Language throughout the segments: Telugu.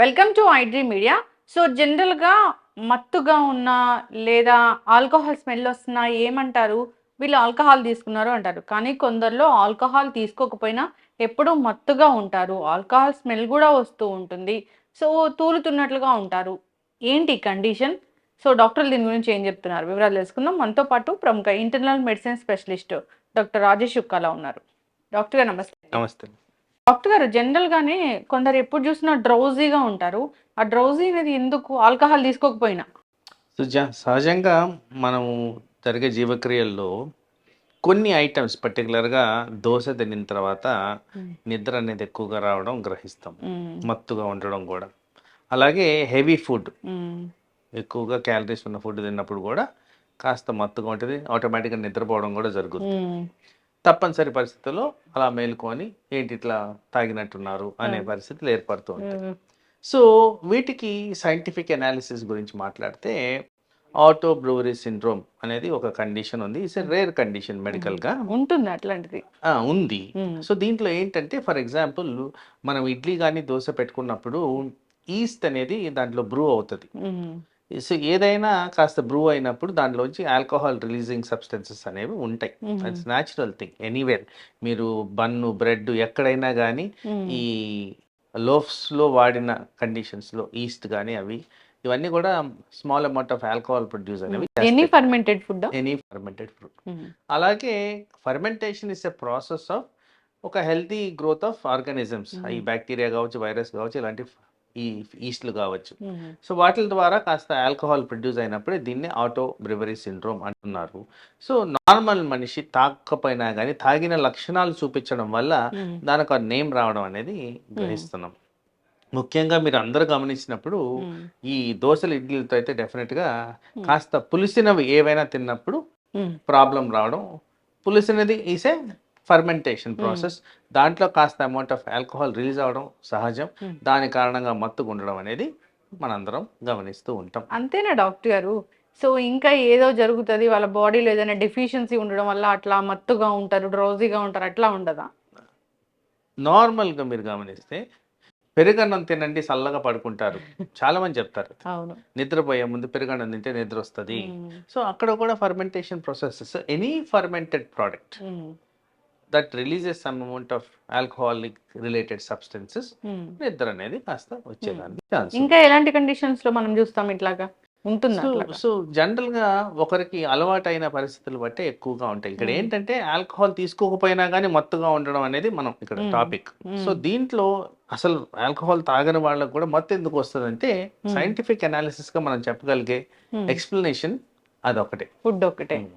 Welcome to iDream media so జనరల్గా మత్తుగా ఉన్న లేదా ఆల్కహాల్ స్మెల్ వస్తున్నా ఏమంటారు? వీళ్ళు ఆల్కహాల్ తీసుకున్నారు అంటారు. కానీ కొందరిలో ఆల్కహాల్ తీసుకోకపోయినా ఎప్పుడూ మత్తుగా ఉంటారు. ఆల్కహాల్ స్మెల్ కూడా వస్తూ ఉంటుంది. సో తూలుతున్నట్లుగా ఉంటారు. ఏంటి కండిషన్ సో డాక్టర్లు దీని గురించి ఏం చెప్తున్నారు? వివరాలు తెలుసుకుందాం. మనతో పాటు ప్రముఖ internal medicine specialist doctor Rajesh Chukkala ఉన్నారు. డాక్టర్ గారు నమస్తే. నమస్తే. డాక్టర్ గారు జనరల్ గానే కొందరు ఎప్పుడు చూసినా డ్రౌజీగా ఉంటారు. ఆ డ్రౌజీ అనేది ఎందుకు? ఆల్కహాల్ తీసుకోకపోయినా. సో జ- సహజంగా మనము జరిగే జీవక్రియల్లో కొన్ని ఐటమ్స్ పర్టికులర్గా దోశ తినిన తర్వాత నిద్ర అనేది ఎక్కువగా రావడం గ్రహిస్తాం. మత్తుగా ఉండడం కూడా. అలాగే హెవీ ఫుడ్. ఎక్కువగా క్యాలరీస్ ఉన్న ఫుడ్ తిన్నప్పుడు కూడా కాస్త మత్తుగా ఉంటుంది. ఆటోమేటిక్గా నిద్రపోవడం కూడా జరుగుతుంది. తప్పనిసరి పరిస్థితుల్లో అలా మేలుకొని ఏంటి ఇట్లా తాగినట్టున్నారు అనే. పరిస్థితులు ఏర్పడుతూ ఉంటాయి. సో వీటికి సైంటిఫిక్ అనాలిసిస్ గురించి మాట్లాడితే ఆటో బ్రూవరీ సిండ్రోమ్ అనేది ఒక కండిషన్ ఉంది. ఇట్స్ రేర్ కండిషన్ మెడికల్గా ఉంటుంది అట్లాంటిది. ఉంది. సో దీంట్లో ఏంటంటే ఫర్ ఎగ్జాంపుల్ మనం ఇడ్లీ కానీ దోశ పెట్టుకున్నప్పుడు ఈస్ట్ అనేది దాంట్లో బ్రూ అవుతుంది. సో ఏదైనా కాస్త బ్రూ అయినప్పుడు దాంట్లోంచి ఆల్కహాల్ రిలీజింగ్ సబ్స్టెన్సెస్ అనేవి ఉంటాయి. ఇట్స్ న్యాచురల్ థింగ్ ఎనీవేర్ మీరు బన్ను బ్రెడ్ ఎక్కడైనా కానీ. ఈ లోఫ్స్లో వాడిన కండిషన్స్లో ఈస్ట్ కానీ అవి ఇవన్నీ కూడా small amount of alcohol produce అనేవి any fermented food any fermented fruit అలాగే fermentation is a process of ఒక హెల్తీ గ్రోత్ ఆఫ్ ఆర్గానిజమ్స్. ఈ బ్యాక్టీరియా కావచ్చు వైరస్ కావచ్చు ఇలాంటి ఈ ఈస్ట్లు కావచ్చు. సో వాటి ద్వారా కాస్త ఆల్కహాల్ ప్రొడ్యూస్ అయినప్పుడే దీన్ని ఆటో బ్రివరీ సిండ్రోమ్ అంటున్నారు. సో నార్మల్ మనిషి తాగకపోయినా కానీ తాగిన లక్షణాలు చూపించడం వల్ల దానికి ఆ నేమ్ రావడం అనేది గ్రహిస్తున్నాం. ముఖ్యంగా మీరు అందరూ గమనించినప్పుడు ఈ దోశలు ఇడ్లీలతో అయితే డెఫినెట్గా కాస్త పులిసినవి ఏవైనా తిన్నప్పుడు ప్రాబ్లం రావడం. పులిసినది ఈసే ఫర్మెంటేషన్ ప్రాసెస్ దాంట్లో కాస్త అమౌంట్ ఆఫ్ ఆల్కహాల్ రిలీజ్ అవ్వడం సహజం. Hmm. దాని కారణంగా మత్తుగా ఉండడం అనేది మనందరం గమనిస్తూ ఉంటాం. అంతేనా డాక్టర్ గారు? సో ఇంకా ఏదో జరుగుతుంది వాళ్ళ బాడీలో ఏదైనా డెఫిషియన్సీ ఉండడం వల్ల అట్లా మత్తుగా ఉంటారు డ్రౌజీగా ఉంటారు అట్లా ఉండదా? నార్మల్గా మీరు గమనిస్తే పెరుగన్నం తినండి చల్లగా పడుకుంటారు. చాలా మంది చెప్తారు నిద్రపోయే ముందు పెరుగన్నం తింటే నిద్ర వస్తుంది. మ్మ్. సో అక్కడ కూడా fermentation process any fermented product. That releases some amount of alcoholic related substances. నిద్ర అనేది కాస్త వచ్చేదానికి ఛాన్స్ ఇంకా ఎలాంటి కండిషన్స్లో మనం చూస్తాం ఇట్లాగా ఉంటుంది సో జనరల్గా ఒకరికి అలవాటైన పరిస్థితులు బట్టే ఎక్కువగా ఉంటాయి ఇక్కడ Hmm. ఏంటంటే ఆల్కహాల్ తీసుకోకపోయినా కానీ మత్తుగా ఉండడం అనేది మనం ఇక్కడ Hmm. Topic Hmm. సో దీంట్లో అసలు ఆల్కహాల్ తాగని వాళ్ళకి కూడా మత్తు ఎందుకు వస్తుందంటే Hmm. సైంటిఫిక్ అనాలిసిస్గా మనం చెప్పగలిగే. ఎక్స్ప్లెనేషన్ అదొకటే ఫుడ్ ఒకటే Hmm.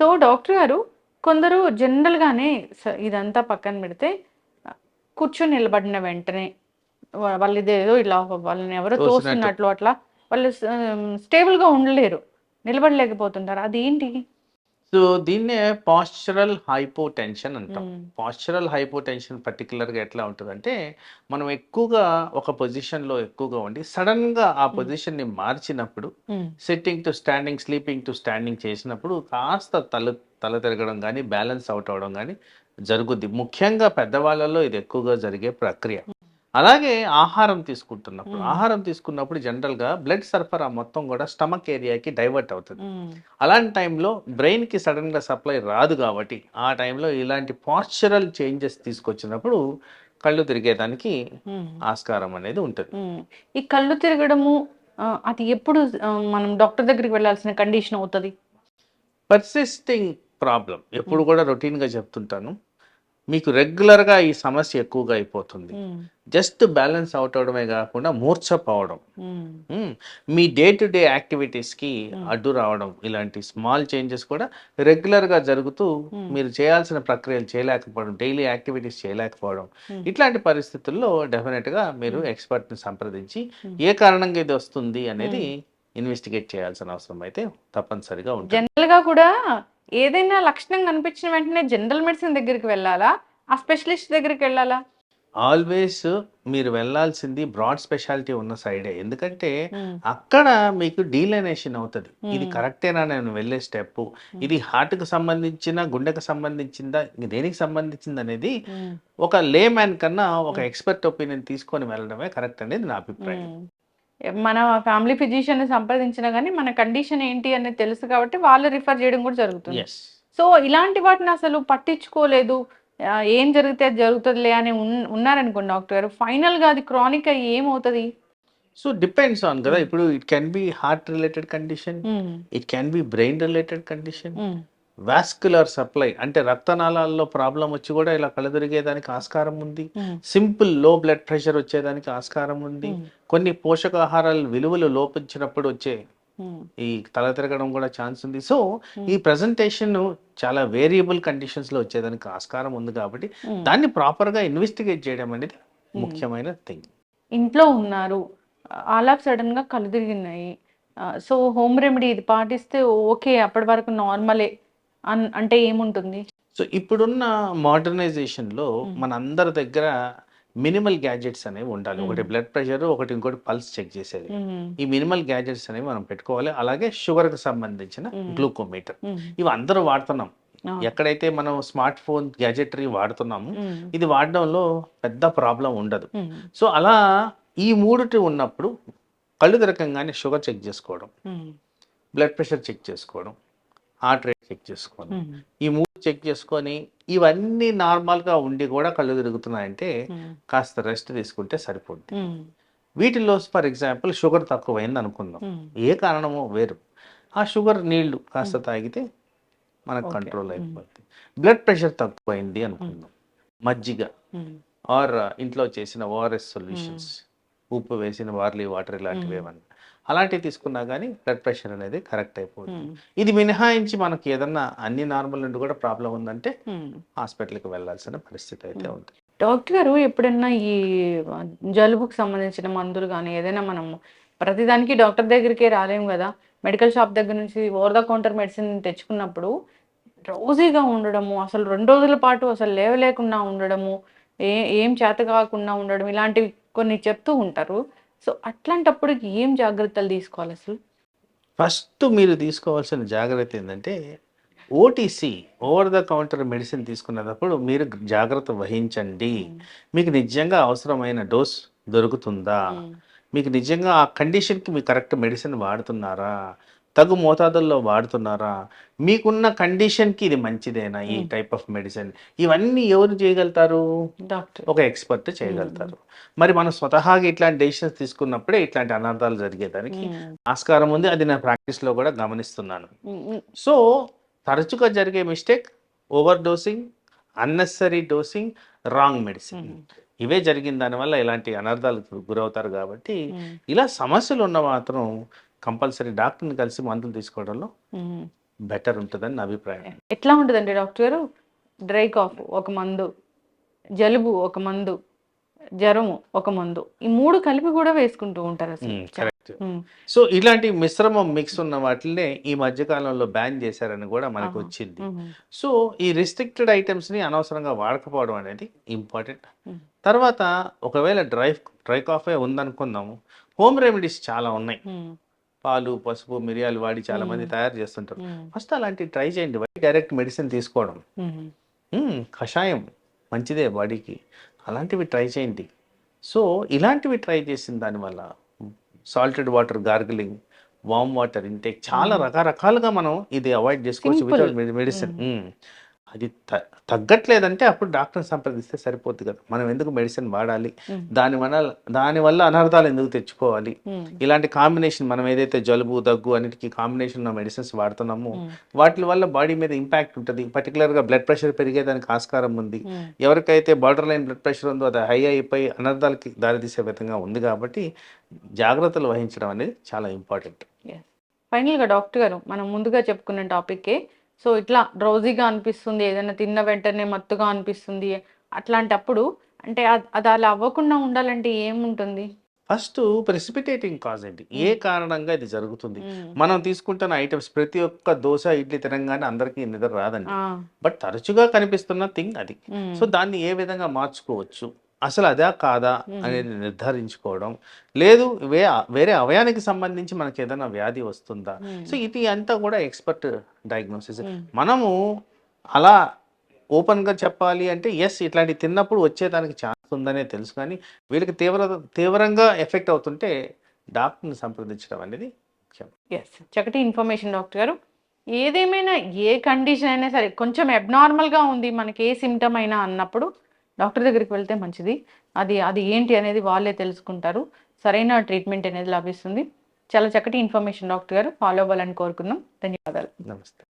సో డాక్టర్ గారు కొందరు జనరల్ గానే స- ఇదంతా పక్కన పెడితే కూర్చొని నిలబడిన వెంటనే వాళ్ళు ఇదేదో ఇలా వాళ్ళని ఎవరో. తోస్తున్నట్లు అట్లా వాళ్ళు స్టేబుల్గా ఉండలేరు. నిలబడలేకపోతుంటారు. అది ఏంటి సో దీన్నే పాస్చరల్ హైపోటెన్షన్ అంటాం. పాస్చరల్ హైపోటెన్షన్ పర్టికులర్గా ఎట్లా ఉంటుందంటే మనం ఎక్కువగా ఒక పొజిషన్లో ఎక్కువగా ఉండి సడన్గా ఆ పొజిషన్ని మార్చినప్పుడు. Sitting to standing sleeping to standing చేసినప్పుడు కాస్త తల తల తిరగడం కానీ బ్యాలెన్స్ అవుట్ అవడం కానీ జరుగుద్ది ముఖ్యంగా పెద్దవాళ్ళలో ఇది ఎక్కువగా జరిగే ప్రక్రియ అలాగే ఆహారం తీసుకుంటున్నప్పుడు. ఆహారం తీసుకున్నప్పుడు జనరల్గా బ్లడ్ సరఫరా మొత్తం కూడా స్టమక్ ఏరియాకి డైవర్ట్ అవుతుంది. అలాంటి టైంలో బ్రెయిన్కి సడన్గా సప్లై రాదు కాబట్టి ఆ టైంలో ఇలాంటి పాస్చరల్ చేంజెస్ తీసుకొచ్చినప్పుడు కళ్ళు తిరిగేదానికి. ఆస్కారం అనేది ఉంటుంది. ఈ కళ్ళు తిరగడము అది ఎప్పుడు మనం డాక్టర్ దగ్గరికి వెళ్ళాల్సిన కండిషన్ అవుతుంది పర్సిస్టింగ్ ప్రాబ్లం ఎప్పుడు కూడా రొటీన్గా చెప్తుంటాను మీకు రెగ్యులర్గా ఈ సమస్య ఎక్కువగా అయిపోతుంది. జస్ట్ బ్యాలెన్స్ అవుట్ అవడమే కాకుండా మూర్ఛపోవడం. మ్మ్. మీ డే టు డే యాక్టివిటీస్కి. అడ్డు రావడం ఇలాంటి స్మాల్ చేంజెస్ కూడా రెగ్యులర్గా జరుగుతూ. మీరు చేయాల్సిన ప్రక్రియలు చేయలేకపోవడం డైలీ యాక్టివిటీస్ చేయలేకపోవడం. ఇట్లాంటి పరిస్థితుల్లో డెఫినెట్గా మీరు. ఎక్స్పర్ట్ని సంప్రదించి. ఏ కారణంగా ఇది వస్తుంది అనేది ఇన్వెస్టిగేట్ చేయాల్సిన అవసరం అయితే తప్పనిసరిగా ఉంటుంది జనరల్గా కూడా ఏదైనా లక్షణం కనిపించిన వెంటనే జనరల్ మెడిసిన్ దగ్గరికి వెళ్ళాలా ఆ స్పెషలిస్ట్ దగ్గరికి వెళ్ళాలా? ఆల్వేస్ మీరు వెళ్ళాల్సింది బ్రాడ్ స్పెషాలిటీ ఉన్న సైడే. ఎందుకంటే అక్కడ మీకు డీలైనేషన్ అవుతుంది. ఇది. కరెక్టేనా నేను వెళ్ళే స్టెప్ ఇది హార్ట్కి సంబంధించిన గుండెకి సంబంధించిందా దేనికి సంబంధించింది అనేది ఒక లే మ్యాన్ కన్నా ఒక ఎక్స్పర్ట్ ఒపీనియన్ తీసుకొని వెళ్ళడమే కరెక్ట్ అనేది నా అభిప్రాయం. మన ఫ్యామిలీ ఫిజిషియన్ సంప్రదించినా కానీ మన కండిషన్ ఏంటి అనేది తెలుసు కాబట్టి వాళ్ళు రిఫర్ చేయడం కూడా జరుగుతుంది. సో ఇలాంటి వాటిని అసలు పట్టించుకోలేదు. ఏం జరిగితే అది జరుగుతుందిలే అని ఉన్- ఉన్నారనుకోండి డాక్టర్ గారు. ఫైనల్గా అది క్రానిక్ అయ్యి ఏమవుతుంది? సో డిపెండ్స్ ఆన్ కదా. ఇప్పుడు it can be heart related condition it can be brain related condition vascular supply అంటే రక్తనాళాల్లో ప్రాబ్లం వచ్చి కూడా ఇలా కలదొరిగేదానికి ఆస్కారం ఉంది. సింపుల్లో బ్లడ్ ప్రెషర్ వచ్చేదానికి ఆస్కారం ఉంది. కొన్ని పోషకాహారాల విలువలు లోపించినప్పుడు వచ్చే ఈ తల తిరగడం కూడా ఛాన్స్ ఉంది. సో ఈ ప్రజెంటేషన్ చాలా వేరియబుల్ కండిషన్స్లో వచ్చేదానికి ఆస్కారం ఉంది కాబట్టి ఉమ్. దాన్ని ప్రాపర్గా ఇన్వెస్టిగేట్ చేయడం అనేది ముఖ్యమైన థింగ్ ఇంట్లో ఉన్నారు. ఆల్ ఆఫ్ సడన్గా కళ్ళు తిరిగినాయి. సో హోమ్ రెమెడీ ఇది పాటిస్తే ఓకే అప్పటి వరకు నార్మలే అంటే ఏముంటుంది? సో ఇప్పుడున్న మోడర్నైజేషన్లో మన అందరి దగ్గర మినిమల్ గ్యాడ్జెట్స్ అనేవి ఉండాలి. ఒకటి బ్లడ్ ప్రెషర్ ఒకటి ఇంకోటి పల్స్ చెక్ చేసేది. ఈ మినిమల్ గ్యాడ్జెట్స్ అనేవి మనం పెట్టుకోవాలి. అలాగే షుగర్కి సంబంధించిన గ్లూకోమీటర్. ఇవి అందరూ వాడుతున్నాం. ఎక్కడైతే మనం స్మార్ట్ ఫోన్ గ్యాజెటరీ వాడుతున్నామో ఇది వాడడంలో పెద్ద ప్రాబ్లం ఉండదు. సో అలా ఈ మూడుటి ఉన్నప్పుడు కళ్ళు తిరగంగానే షుగర్ చెక్ చేసుకోవడం బ్లడ్ ప్రెషర్ చెక్ చేసుకోవడం హార్ట్ రేట్ చెక్ ఉమ్, ఈ మూడు చెక్ చేసుకొని ఇవన్నీ నార్మల్గా ఉండి కూడా కళ్ళు తిరుగుతున్నాయంటే కాస్త రెస్ట్ తీసుకుంటే సరిపోద్ది. వీటిలో ఫర్ ఎగ్జాంపుల్ షుగర్ తక్కువైంది అనుకుందాం. ఏ కారణమో వేరు. ఆ షుగర్ నీళ్ళు కాస్త తాగితే మనకు. కంట్రోల్ అయిపోద్ది. బ్లడ్ ప్రెషర్ తక్కువైంది అనుకుందాం. మజ్జిగ. ఆర్ ఇంట్లో చేసిన ఓఆర్ఎస్ సొల్యూషన్స్ ఉప్పు వేసిన బార్లీ వాటర్ ఇలాంటివి ఏమన్నా. అలాంటివి తీసుకున్నా కానీ బ్లడ్ ప్రెషర్ అనేది కరెక్ట్ అయిపోతుంది ఇది మినహాయించి మనకి ఏదన్నా అన్ని నార్మల్ నుండి కూడా ప్రాబ్లం ఉందంటే. హాస్పిటల్కి వెళ్ళాల్సిన పరిస్థితి అయితే ఉంది. డాక్టర్ గారు ఎప్పుడైనా ఈ జలుబుకు సంబంధించిన మందులు కానీ ఏదైనా మనము ప్రతిదానికి డాక్టర్ దగ్గరికే రాలేము కదా. మెడికల్ షాప్ దగ్గర నుంచి ఓవర్ ద కౌంటర్ మెడిసిన్ తెచ్చుకున్నప్పుడు డ్రౌజీగా ఉండడము అసలు రెండు రోజుల పాటు అసలు లేవలేకుండా ఉండడము ఏ ఏం చేత కాకుండా ఉండడం ఇలాంటివి కొన్ని చెప్తూ ఉంటారు. సో అట్లాంటప్పుడు ఏం జాగ్రత్తలు తీసుకోవాలి అసలు? ఫస్ట్ మీరు తీసుకోవాల్సిన జాగ్రత్త ఏంటంటే OTC over the counter medicine తీసుకునేటప్పుడు మీరు జాగ్రత్త వహించండి. మీకు నిజంగా అవసరమైన డోస్ దొరుకుతుందా? మీకు నిజంగా ఆ కండిషన్కి మీ కరెక్ట్ మెడిసిన్ వాడుతున్నారా? తగు మోతాదుల్లో వాడుతున్నారా? మీకున్న కండిషన్కి ఇది మంచిదేనా ఈ టైప్ ఆఫ్ మెడిసిన్? ఇవన్నీ ఎవరు చేయగలుగుతారు? డాక్టర్. ఒక ఎక్స్పర్ట్ చేయగలుగుతారు. మరి మనం స్వతహాగా ఇట్లాంటి డెసిషన్స్ తీసుకున్నప్పుడే ఇట్లాంటి అనర్థాలు జరిగేదానికి ఆస్కారం ఉంది. అది నా ప్రాక్టీస్లో కూడా గమనిస్తున్నాను. సో తరచుగా జరిగే mistake over dosing unnecessary dosing wrong medicine. ఇవే జరిగిన దానివల్ల ఇలాంటి అనర్థాలకు గురవుతారు కాబట్టి ఇలా సమస్యలు ఉన్న మాత్రం కంపల్సరీ డాక్టర్ని కలిసి మందులు తీసుకోవడంలో బెటర్ ఉంటుందని నా అభిప్రాయం. ఎట్లా ఉంటుందండి డాక్టర్ గారు? డ్రై కాఫ్ ఒక మందు జలుబు ఒక మందు జ్వరము ఒక మందు ఈ మూడు కలిపి కూడా వేసుకుంటూ ఉంటారు అసలు. కరెక్ట్. సో ఇలాంటి మిశ్రమం మిక్స్ ఉన్న వాటినే ఈ మధ్య కాలంలో బ్యాన్ చేశారని కూడా మనకు. వచ్చింది. సో ఈ రిస్ట్రిక్టెడ్ ఐటమ్స్ని అనవసరంగా వాడకపోవడం అనేది ఇంపార్టెంట్. తర్వాత ఒకవేళ డ్రై డ్రై కాఫే ఉందనుకుందాము హోమ్ రెమెడీస్ చాలా ఉన్నాయి. పాలు పసుపు మిరియాలు వాడి చాలా మంది. తయారు చేస్తుంటారు. ఫస్ట్ అలాంటివి ట్రై చేయండి. డైరెక్ట్ మెడిసిన్ తీసుకోవడం. కషాయం మంచిదే బాడీకి. అలాంటివి ట్రై చేయండి. సో ఇలాంటివి ట్రై చేసిన దానివల్ల salted water gargling warm water intake చాలా రకరకాలుగా మనం ఇది అవాయిడ్ చేసుకోవచ్చు. Without medicine. అది త- తగ్గట్లేదంటే అప్పుడు డాక్టర్ని సంప్రదిస్తే సరిపోద్ది కదా. మనం ఎందుకు మెడిసిన్ వాడాలి? ఉమ్, దానివల్ల దానివల్ల అనర్థాలు ఎందుకు తెచ్చుకోవాలి? ఇలాంటి కాంబినేషన్ మనం ఏదైతే జలుబు దగ్గు అన్నిటికీ కాంబినేషన్ ఉన్న మెడిసిన్స్ వాడుతున్నామో వాటి వల్ల బాడీ మీద ఇంపాక్ట్ ఉంటుంది. పర్టికులర్గా బ్లడ్ ప్రెషర్ పెరిగేదానికి ఆస్కారం ఉంది. ఎవరికైతే బార్డర్ లైన్ బ్లడ్ ప్రెషర్ ఉందో అది హై అయిపోయి అనర్థాలకి దారితీసే విధంగా ఉంది కాబట్టి జాగ్రత్తలు వహించడం అనేది చాలా ఇంపార్టెంట్. Yes. ఫైనల్గా డాక్టర్ గారు మనం ముందుగా చెప్పుకున్న టాపిక్కే సో ఇట్లా డ్రౌజీగా అనిపిస్తుంది ఏదైనా తిన్న వెంటనే మత్తుగా అనిపిస్తుంది. అట్లాంటప్పుడు అంటే అద్- అలా అవ్వకుండా ఉండాలంటే ఏముంటుంది? ఫస్ట్ ప్రెసిపిటేటింగ్ కాజ్ అండి ఏ కారణంగా ఇది జరుగుతుంది? మనం తీసుకుంటున్న ఐటమ్స్ ప్రతి ఒక్క దోశ ఇడ్లీ తినగానే అందరికీ నిద్ర రాదండి. బట్ తరచుగా కనిపిస్తున్న థింగ్ అది. సో దాన్ని ఏ విధంగా మార్చుకోవచ్చు? అసలు అదా కాదా అనేది నిర్ధారించుకోవడం. లేదు వే వేరే అవయానికి సంబంధించి మనకి ఏదైనా వ్యాధి వస్తుందా? సో ఇది అంతా కూడా ఎక్స్పర్ట్ డయాగ్నోసిస్. మనము అలా ఓపెన్గా చెప్పాలి అంటే ఎస్ ఇట్లాంటి తిన్నప్పుడు వచ్చేదానికి ఛాన్స్ ఉందనే తెలుసు. కానీ వీళ్ళకి తీవ్ర తీవ్రంగా ఎఫెక్ట్ అవుతుంటే డాక్టర్ని సంప్రదించడం అనేది ముఖ్యం. ఎస్ చక్కటి ఇన్ఫర్మేషన్ డాక్టర్ గారు. ఏదేమైనా ఏ కండిషన్ అయినా సరే కొంచెం అబ్నార్మల్గా ఉంది మనకి ఏ సిమ్టమ్ అయినా అన్నప్పుడు డాక్టర్ దగ్గరికి వెళ్తే మంచిది. అది అది ఏంటి అనేది వాళ్ళే తెలుసుకుంటారు. సరైన ట్రీట్మెంట్ అనేది లభిస్తుంది. చాలా చక్కటి ఇన్ఫర్మేషన్ డాక్టర్ గారు. ఫాలో అవ్వాలని కోరుకుందాం ధన్యవాదాలు. నమస్తే.